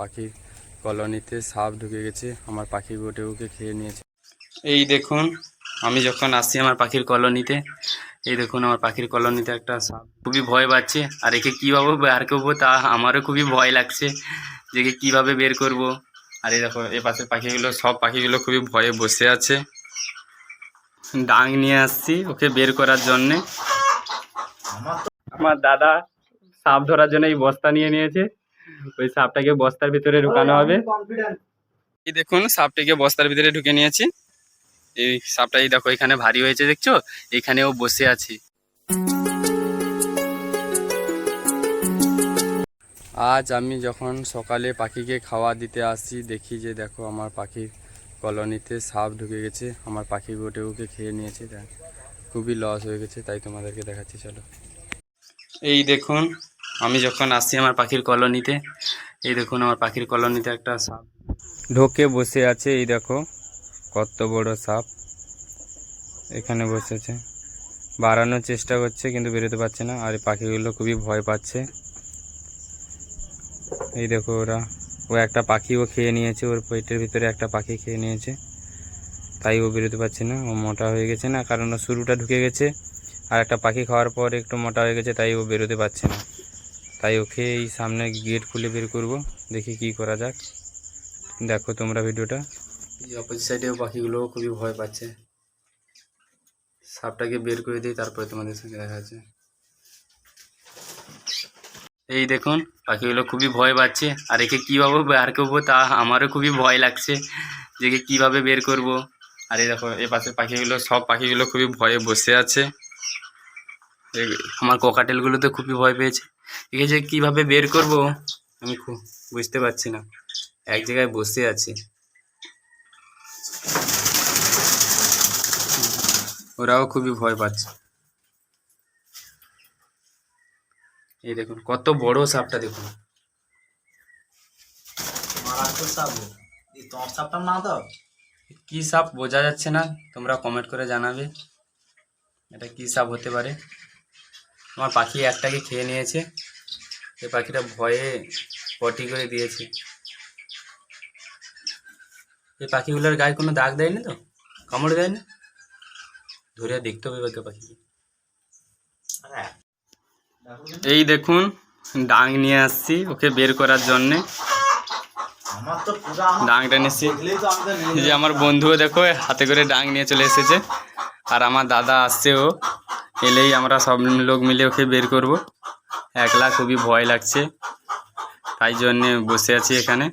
পাখির কলোনিতে সাপ ঢুকে গেছে, আমার পাখি গোটে ওকে খেয়ে নিয়েছে। এই দেখুন, আমি যখন আসছি আমার পাখির কলোনিতে, এই দেখুন আমার পাখির কলোনিতে একটা সাপ। খুবই ভয় পাচ্ছে, আর একে কীভাবে বের করব তা আমারও খুবই ভয় লাগছে যে একে কীভাবে বের করব। আর এই দেখো, এই পাশের পাখিগুলো, সব পাখিগুলো খুবই ভয়ে বসে আছে। ডাং নিয়ে আসছি ওকে বের করার জন্যে। আমার দাদা সাপ ধরার জন্য এই বস্তা নিয়ে নিয়েছে। ওই সাপটাকে বস্তার ভিতরে ঢুকানো হবে। এই দেখুন, সাপটাকে বস্তার ভিতরে ঢুকে নিয়েছি। এই সাপটা এই দেখো, এখানে ভারী হয়েছে, দেখছ? এখানেও বসে আছি। আজ আমি যখন সকালে পাখিকে খাওয়া দিতে আসছি, দেখি যে দেখো, আমার পাখির কলোনিতে সাপ ঢুকে গেছে। আমার পাখি গোটে ওকে খেয়ে নিয়েছে খুবই লস হয়ে গেছে, তাই তোমাদেরকে দেখাচ্ছি, চলো। এই দেখুন আমি যখন আসছি আমার পাখির কলোনিতে, এই দেখুন আমার পাখির কলোনিতে একটা সাপ ঢোকে বসে আছে, এই দেখো কত বড় সাপ। এখানে বসেছে বাড়ানোর চেষ্টা করছে কিন্তু বেরোতে পারছে না, আর পাখিগুলো খুবই ভয় পাচ্ছে। এই দেখো ওরা, ও একটা পাখিও খেয়ে নিয়েছে, ওর পেটের ভিতরে একটা পাখি খেয়ে নিয়েছে। তাই ও বেরোতে পারছে না, ও মোটা হয়ে গেছে না, কারণ ও শুরুটা ঢুকে গেছে, আর একটা পাখি খাওয়ার পর একটু মোটা হয়ে গেছে, তাই ও বেরোতে পারছে না। তাই ওকে এই সামনে গেট খুলে বের করব, দেখি কি করা যাক। দেখো তোমরা ভিডিওটা। অপোজিট সাইডেও পাখিগুলোও খুবই ভয় পাচ্ছে। সাপটাকে বের করে দিই, তারপরে তোমাদের সঙ্গে দেখা যাচ্ছে এই দেখুন, পাখিগুলো খুবই ভয় পাচ্ছে। আর একে কীভাবে বের করব তা আমারও খুবই ভয় লাগছে যে কীভাবে বের করব। আর এই দেখো এ পাশের পাখিগুলো, সব পাখিগুলো খুবই ভয়ে বসে আছে। আমার ককাটেলগুলো তো খুবই ভয় পেয়েছে। একে যে কীভাবে বের করব? আমি বুঝতে পারছি না। এক জায়গায় বসে আছে। ওরাও খুবই ভয় পাচ্ছে। এই দেখুন কত বড় সাপটা দেখুন। কি সাপ বোঝা যাচ্ছে না তোমরা কমেন্ট করে জানাবে। এটা কি সাপ হতে পারে? আমার পাখি একটাকে খেয়ে নিয়েছে। এই পাখিটা ভয়ে পটি করে দিয়েছে। এই পাখিগুলোর গায়ে কোনো দাগ দেয়নি তো? কামড় দেয় না ধরে দেখতে হবে পাখিকে হ্যাঁ এই দেখুন ডাং নিয়ে আসছি ওকে বের করার জন্যে। আমাদের এই যে আমার বন্ধুও দেখো হাতে করে ডাং নিয়ে চলে এসেছে। আর আমার দাদা আসছে ও এলেই আমরা সব লোক মিলে ওকে বের করব। একলা খুবই ভয় লাগছে তাই জন্যে বসে আছি এখানে।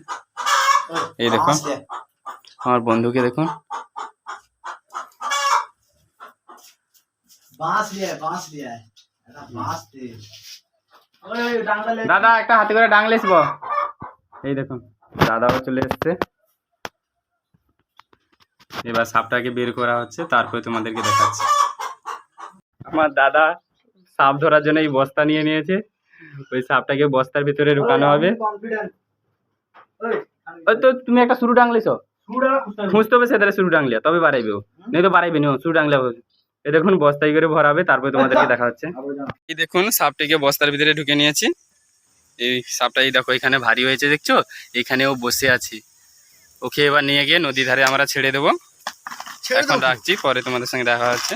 এই দেখো। বাঁশ দে। আমার বন্ধুকে দেখুন দাদা একটা হাতে করে ডাং লেসব এই দেখুন দাদাও চলে এসছে। এবার সাপটাকে বের করা হচ্ছে তারপরে তোমাদেরকে দেখাচ্ছি। আমার দাদা সাপ ধরার জন্য এই বস্তা নিয়ে নিয়েছে। ওই সাপটাকে বস্তার ভিতরে ঢুকানো হবে। ওই তো তুমি একটা শুরু ডাংলেছো? খুঁজতে হবে। সেটারে শুরু ডাংলিয়া তবে বাড়াইবে ও। নেই তো বাড়াইবে নি ও শুরু ডাংলা এই দেখুন বস্তায় করে ভরাবে তারপরে তোমাদেরকে দেখা হচ্ছে এই দেখুন সাপটিকে বস্তার ভিতরে ঢুকে নিয়েছি। এই সাপটা এই দেখো এখানে ভারী হয়েছে দেখছ? এখানেও বসে আছি। ওকে এবার নিয়ে গিয়ে নদী ধারে আমরা ছেড়ে দেবো। এখন রাখছি পরে তোমাদের সঙ্গে দেখা হচ্ছে।